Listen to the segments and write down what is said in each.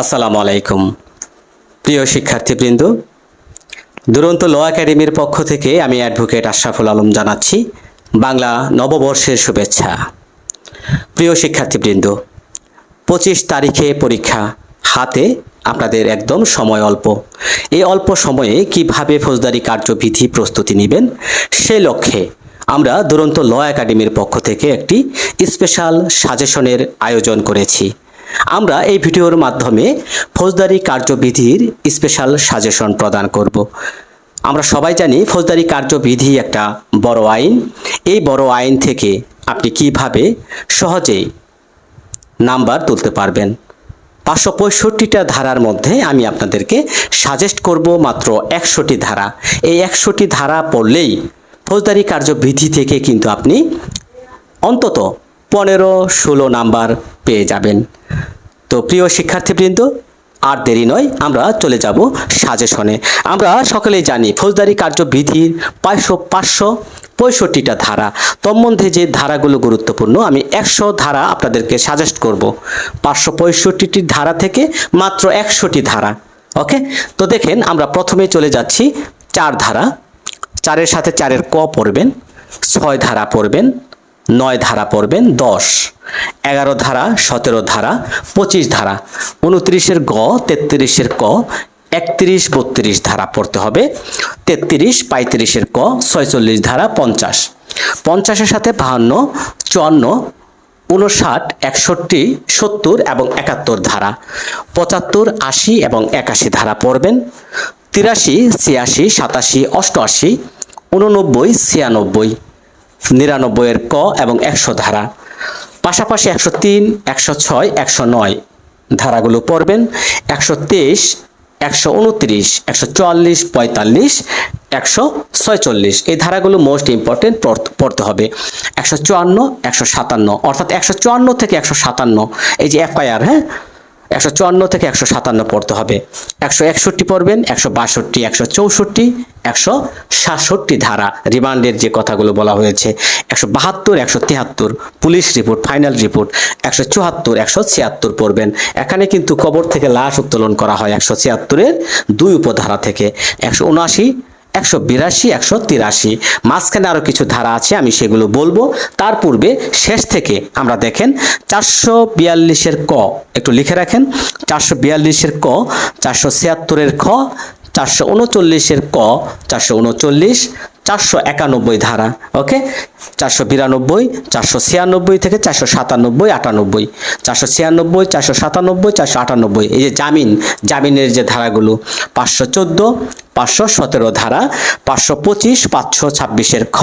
আসসালামু আলাইকুম। প্রিয় শিক্ষার্থীবৃন্দ, দুরন্ত ল একাডেমির পক্ষ থেকে আমি অ্যাডভোকেট আশরাফুল আলম জানাচ্ছি বাংলা নববর্ষের শুভেচ্ছা। প্রিয় শিক্ষার্থীবৃন্দ, পঁচিশ তারিখে পরীক্ষা, হাতে আপনাদের একদম সময় অল্প। এই অল্প সময়ে কীভাবে ফৌজদারি কার্যবিধি প্রস্তুতি নেবেন, সে লক্ষ্যে আমরা দুরন্ত ল একাডেমির পক্ষ থেকে একটি স্পেশাল সাজেশনের আয়োজন করেছি। আমরা এই ভিডিওর মাধ্যমে ফৌজদারি কার্যবিধির স্পেশাল সাজেশন প্রদান করব। আমরা সবাই জানি ফৌজদারি কার্যবিধি একটা বড় আইন। এই বড় আইন থেকে আপনি কীভাবে সহজেই নাম্বার তুলতে পারবেন? পাঁচশো পঁয়ষট্টিটা ধারার মধ্যে আমি আপনাদেরকে সাজেস্ট করব মাত্র একশোটি ধারা। এই একশোটি ধারা পড়লেই ফৌজদারি কার্যবিধি থেকে কিন্তু আপনি অন্তত পনেরো, ষোলো নাম্বার পেয়ে যাবেন। তো প্রিয় শিক্ষার্থীবৃন্দ, আর দেরি নয়, আমরা চলে যাব সাজেশনে। আমরা সকলেই জানি ফৌজদারি কার্যবিধির পাঁচশো পাঁচশো পঁয়ষট্টিটা ধারা। তন্মধ্যে যে ধারাগুলো গুরুত্বপূর্ণ, আমি একশো ধারা আপনাদেরকে সাজেস্ট করব। পাঁচশো পঁয়ষট্টিটি ধারা থেকে মাত্র একশোটি ধারা, ওকে? তো দেখেন, আমরা প্রথমে চলে যাচ্ছি চার ধারা। চারের সাথে চারের ক পড়বেন, ছয় ধারা পড়বেন নয় ধারা পড়বেন, দশ। এগারো ধারা, সতেরো ধারা, পঁচিশ ধারা। উনত্রিশের গ, তেত্রিশের ক, একত্রিশ, বত্রিশ ধারা পড়তে হবে। তেত্রিশ, পঁয়ত্রিশের ক, ছয়চল্লিশ ধারা, পঞ্চাশ। পঞ্চাশের সাথে বাহান্ন, চুয়ান্ন, উনষাট, একষট্টি, সত্তর এবং একাত্তর ধারা। পঁচাত্তর, আশি এবং একাশি ধারা পড়বেন। তিরাশি, ছিয়াশি, সাতাশি, অষ্টআশি, উননব্বই, ছিয়ানব্বই। নিরানব্বইয়ের ক এবং একশো ধারা। পাশাপাশি একশো তিন, একশো ছয়, একশো নয় ধারাগুলো পড়বেন। একশো তেইশ, একশো উনত্রিশ, একশো চুয়াল্লিশ, পঁয়তাল্লিশ, একশো ছয়চল্লিশ। এই ধারাগুলো মোস্ট ইম্পর্টেন্ট পড়তে হবে। একশো চুয়ান্ন, একশো সাতান্ন। অর্থাৎ একশো চুয়ান্ন থেকে একশো সাতান্ন। এই যে এফআইআর হ্যাঁ? একশো চুয়ান্ন থেকে একশো সাতান্ন পড়তে হবে। একশো একষট্টি পড়বেন, একশো বাষট্টি, একশো চৌষট্টি, একশো সাতষট্টি ধারা। রিমান্ডের যে কথাগুলো বলা হয়েছে, একশো বাহাত্তর, একশো তিয়াত্তর পুলিশ রিপোর্ট, ফাইনাল রিপোর্ট, একশো চুয়াত্তর, একশো ছিয়াত্তর পড়বেন। এখানে কিন্তু কবর থেকে লাশ উত্তোলন করা হয় একশো ছিয়াত্তরের দুই উপধারা থেকে। একশো উনআশি একশো বিরাশি, একশো তিরাশি। মাঝখানে আরও কিছু ধারা আছে, আমি সেগুলো বলব। তার পূর্বে শেষ থেকে আমরা দেখেন চারশো বিয়াল্লিশের ক, একটু লিখে রাখেন। চারশো বিয়াল্লিশের ক, চারশো ছিয়াত্তরের খ চারশো উনচল্লিশের ক, চারশো উনচল্লিশ, চারশো একানব্বই ধারা, ওকে? চারশো বিরানব্বই, চারশো ছিয়ানব্বই থেকে চারশো সাতানব্বই, আটানব্বই। চারশো ছিয়ানব্বই, চারশো সাতানব্বই, চারশো আটানব্বই। এই যে জামিন, জামিনের যে ধারাগুলো, পাঁচশো চোদ্দ, পাঁচশো সতেরো ধারা, পাঁচশো পঁচিশ, পাঁচশো ছাব্বিশের খ।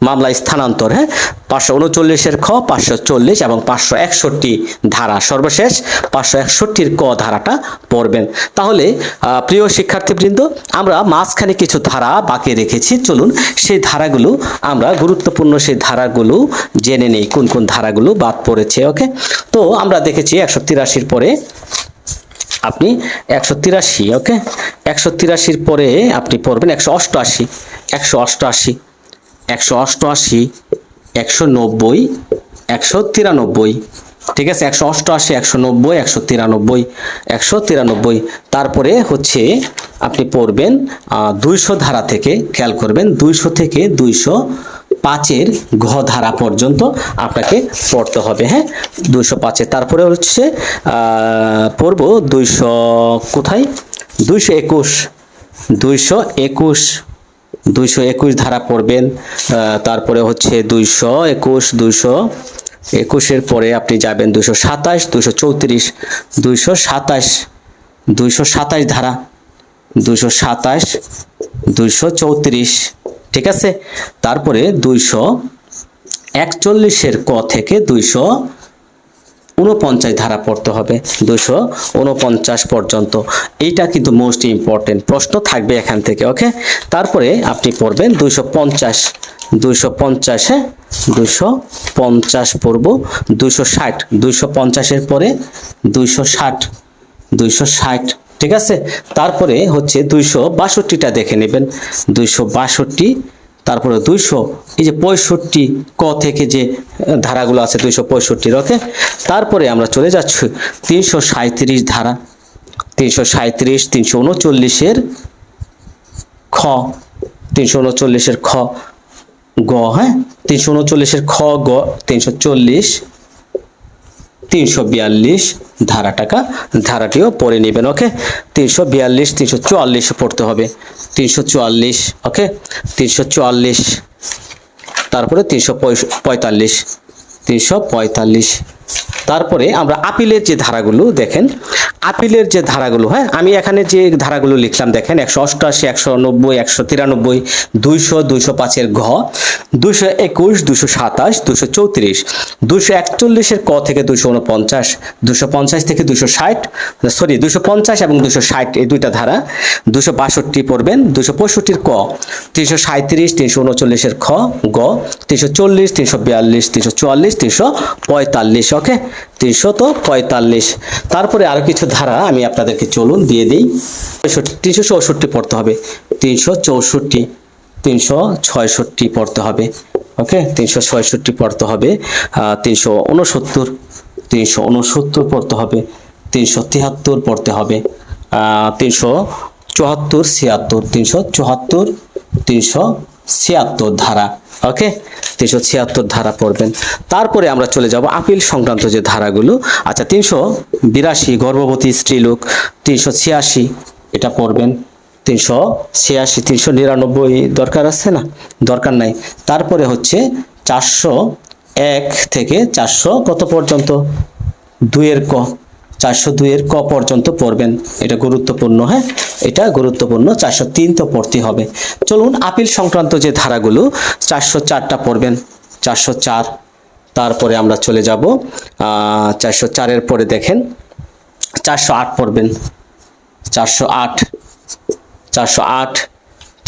মামলা স্থানান্তর হ্যাঁ? পাঁচশো উনচল্লিশের খ, পাঁচশো চল্লিশ এবং পাঁচশো একষট্টি ধারা সর্বশেষ, পাঁচশো একষট্টির ক ধারাটা পড়বেন। তাহলে প্রিয় শিক্ষার্থীবৃন্দ, আমরা মাঝখানে কিছু ধারা বাকি রেখেছি। চলুন সেই ধারাগুলো, আমরা গুরুত্বপূর্ণ সেই ধারাগুলো জেনে নেই, কোন কোন ধারাগুলো বাদ পড়েছে, ওকে? তো, আমরা দেখেছি একশো তিরাশির পরে আপনি একশো তিরাশি, ওকে? একশো তিরাশির পরে আপনি পড়বেন একশো অষ্টআশি একশো অষ্টআশি। একশো অষ্টআশি, একশো নব্বই, একশো তিরানব্বই। ঠিক আছে? একশো অষ্টআশি, একশো নব্বই, একশো তিরানব্বই একশো তিরানব্বই। তারপরে হচ্ছে আপনি পড়বেন দুইশো ধারা থেকে, খেয়াল করবেন, দুইশো থেকে দুইশো পাঁচের ঘ ধারা পর্যন্ত আপনাকে পড়তে হবে হ্যাঁ? দুইশো পাঁচের। তারপরে হচ্ছে পড়ব দুইশো কোথায়? দুইশো একুশ। দুইশো একুশ। দুইশো একুশ ধারা পড়বেন তারপরে হচ্ছে দুইশো একুশ, দুইশো একুশের পরে আপনি যাবেন দুইশো সাতাশ, দুইশো চৌত্রিশ, দুইশো সাতাশ দুইশো সাতাশ ধারা, দুইশো সাতাশ, দুইশো চৌত্রিশ, ঠিক আছে? তারপরে দুইশো একচল্লিশের ক থেকে দুইশো উনপঞ্চাশ ধারা পড়তে হবে দুশো উনপঞ্চাশ পর্যন্ত। এইটা কিন্তু মোস্ট ইম্পর্টেন্ট প্রশ্ন থাকবে এখান থেকে ওকে তারপরে আপনি পড়বেন দুইশো পঞ্চাশ দুইশো পঞ্চাশ দুইশো পঞ্চাশ পড়ব, দুইশো ষাট, দুইশো পঞ্চাশের পরে দুইশো ষাট দুইশো ষাট, ঠিক আছে? তারপরে হচ্ছে দুইশো বাষট্টিটা দেখে নেবেন, দুইশো বাষট্টি তারপরে দুইশো, এই যে পঁয়ষট্টি ক থেকে যে ধারাগুলো আছে দুইশো পঁয়ষট্টির, ওকে? তারপরে আমরা চলে যাচ্ছি তিনশো সাঁত্রিশ ধারা। তিনশো সাঁত্রিশ তিনশো উনচল্লিশের খ। তিনশো উনচল্লিশের খ, গ হ্যাঁ? তিনশো উনচল্লিশের খ, গ, তিনশো চল্লিশ, তিনশো বিয়াল্লিশ ধারাটাকা ধারাটিও পড়ে নেবেন ওকে তিনশো বিয়াল্লিশ, তিনশো চুয়াল্লিশ পড়তে হবে। তিনশো চুয়াল্লিশ ওকে তিনশো চুয়াল্লিশ, তারপরে তিনশো পঁয়তাল্লিশ তিনশো পঁয়তাল্লিশ। তারপরে আমরা আপিলের যে ধারাগুলো, দেখেন, আপিলের যে ধারাগুলো হ্যাঁ আমি এখানে যে ধারাগুলো লিখলাম, দেখেন, একশো অষ্টআশি একশো নব্বই, একশো তিরানব্বই, দুইশো দুইশো পাঁচের ঘ দুশো একুশ দুশো সাতাশ দুশো চৌত্রিশ দুশো একচল্লিশের ক থেকে দুশো উনপঞ্চাশ দুশো পঞ্চাশ থেকে দুশো ষাট, সরি দুশো পঞ্চাশ এবং দুশো ষাট এই দুইটা ধারা দুশো বাষট্টি পড়বেন দুশো পঁয়ষট্টির ক, তিনশো সাঁত্রিশ তিনশো উনচল্লিশের খ, গ, তিনশো চল্লিশ, তিনশো বিয়াল্লিশ, তিনশো চুয়াল্লিশ, তিনশো পঁয়তাল্লিশ ওকে? তিনশো তো পঁয়তাল্লিশ। তারপরে আরও কিছু ধারা আমি আপনাদেরকে চলুন দিয়ে দিই। তিনশো চৌষট্টি পড়তে হবে। তিনশো চৌষট্টি, তিনশো ছয়ষট্টি পড়তে হবে। ওকে? তিনশো ছয়ষট্টি পড়তে হবে। তিনশো উনসত্তর তিনশো উনসত্তর পড়তে হবে। তিনশো তিয়াত্তর পড়তে হবে। তিনশো চুয়াত্তর, ছিয়াত্তর, তিনশো চুয়াত্তর, তিনশো ছিয়াত্তর ধারা। ওকে তিনশো ছিয়াত্তর ধারা পড়বেন। তারপরে আমরা চলে যাব আপিল সংক্রান্ত যে ধারাগুলো। আচ্ছা তিনশো বিরাশি গর্ভবতী স্ত্রীলোক, তিনশো ছিয়াশি, এটা পড়বেন। তিনশো ছিয়াশি, তিনশো নিরানব্বই দরকার আছে না? দরকার নাই। তারপরে হচ্ছে চারশো এক থেকে চারশো কত পর্যন্ত? দুইয়ের ক। চারশো দুইয়ের ক পর্যন্ত পড়বেন। এটা গুরুত্বপূর্ণ হ্যাঁ? এটা গুরুত্বপূর্ণ, চারশো তিন তো পড়তে হবে। চলুন, আপিল সংক্রান্ত যে ধারাগুলো, চারশো চারটা পড়বেন। চারশো চার, তারপরে আমরা চলে যাব। চারশো চারের পরে দেখেন, চারশো আট পড়বেন। চারশো আট চারশো আট,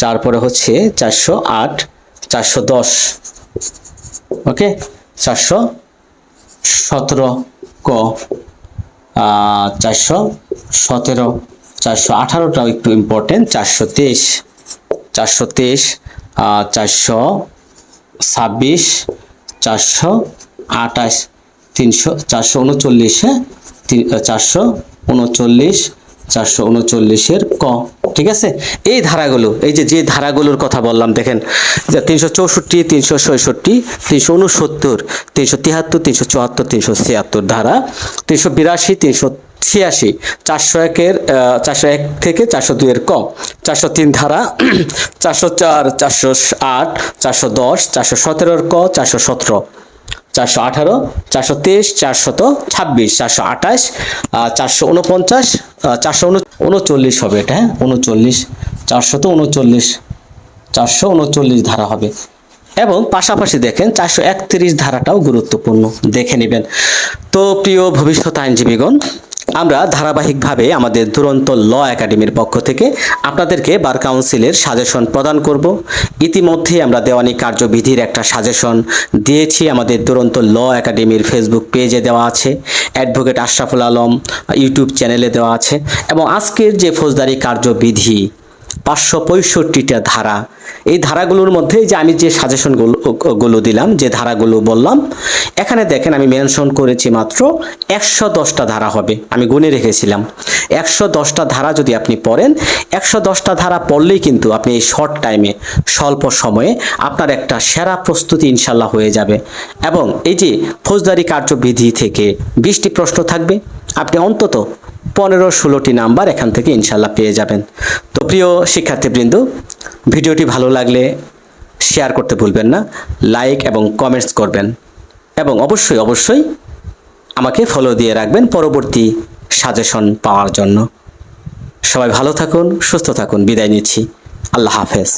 তারপরে হচ্ছে চারশো আট, চারশো দশ, ওকে? চারশো সতেরো ক। চারশো সতেরো, চারশো আঠারোটাও একটু ইম্পর্টেন্ট চারশো তেইশ চারশো তেইশ চারশো ছাব্বিশ, চারশো আঠাশ, তিনশো, চারশো উনচল্লিশে চারশো উনচল্লিশ চারশো উনচল্লিশের ক, ঠিক আছে? এই ধারাগুলো, এই যে যে ধারাগুলোর কথা বললাম, দেখেন, যে তিনশো চৌষট্টি, তিনশো ছয়ষট্টি, তিনশো উনসত্তর, তিনশো তিয়াত্তর তিনশো চুয়াত্তর, তিনশো ছিয়াত্তর ধারা, তিনশো বিরাশি, তিনশো ছিয়াশি, চারশো একের চারশো এক থেকে চারশো দুইয়ের কম চারশো তিন ধারা, চারশো চার, চারশো আট, চারশো দশ, চারশো সতেরোর ক, চারশো সতেরো। চারশো আঠারো, চারশো তেইশ চারশত ছাব্বিশ, চারশো আঠাশ চারশো উনপঞ্চাশ চারশো উনচল্লিশ হবে এটা হ্যাঁ? উনচল্লিশ চারশত উনচল্লিশ, চারশো উনচল্লিশ ধারা হবে। এবং পাশাপাশি দেখেন, চারশো একত্রিশ ধারাটাও গুরুত্বপূর্ণ। দেখে নেবেন। তো প্রিয় ভবিষ্যৎ আইনজীবীগণ আমরা ধারাবাহিকভাবে আমাদের দুরন্ত ল একাডেমির পক্ষ থেকে আপনাদেরকে বার কাউন্সিলের সাজেশন প্রদান করব। ইতিমধ্যে আমরা দেওয়ানি কার্যবিধির একটা সাজেশন দিয়েছি, আমাদের দুরন্ত ল একাডেমির ফেসবুক পেজে দেওয়া আছে, অ্যাডভোকেট আশরাফুল আলম ইউটিউব চ্যানেলে দেওয়া আছে এবং আজকের যে ফৌজদারি কার্যবিধি পাঁচশো পঁয়ষট্টিটা ধারা। এই ধারাগুলোর মধ্যে যে আমি যে সাজেশনগুলো, গুলো দিলাম, যে ধারাগুলো বললাম, এখানে দেখেন আমি মেনশন করেছি মাত্র একশো দশটা ধারা হবে। আমি গুনে রেখেছিলাম। একশো দশটা ধারা যদি আপনি পড়েন, একশো দশটা ধারা পড়লেই কিন্তু আপনি এই শর্ট টাইমে স্বল্প সময়ে আপনার একটা সেরা প্রস্তুতি ইনশাল্লাহ হয়ে যাবে। এবং এই যে ফৌজদারি কার্যবিধি থেকে বিশটি প্রশ্ন থাকবে। আপনি অন্তত পনেরো ষোলোটি নাম্বার এখান থেকে ইনশাল্লাহ পেয়ে যাবেন। তো প্রিয় শিক্ষার্থীবৃন্দ, ভিডিওটি ভালো লাগলে শেয়ার করতে ভুলবেন না, লাইক এবং কমেন্টস করবেন এবং অবশ্যই অবশ্যই আমাকে ফলো দিয়ে রাখবেন পরবর্তী সাজেশন পাওয়ার জন্য। সবাই ভালো থাকুন, সুস্থ থাকুন, বিদায় নিচ্ছি। আল্লাহ হাফেজ।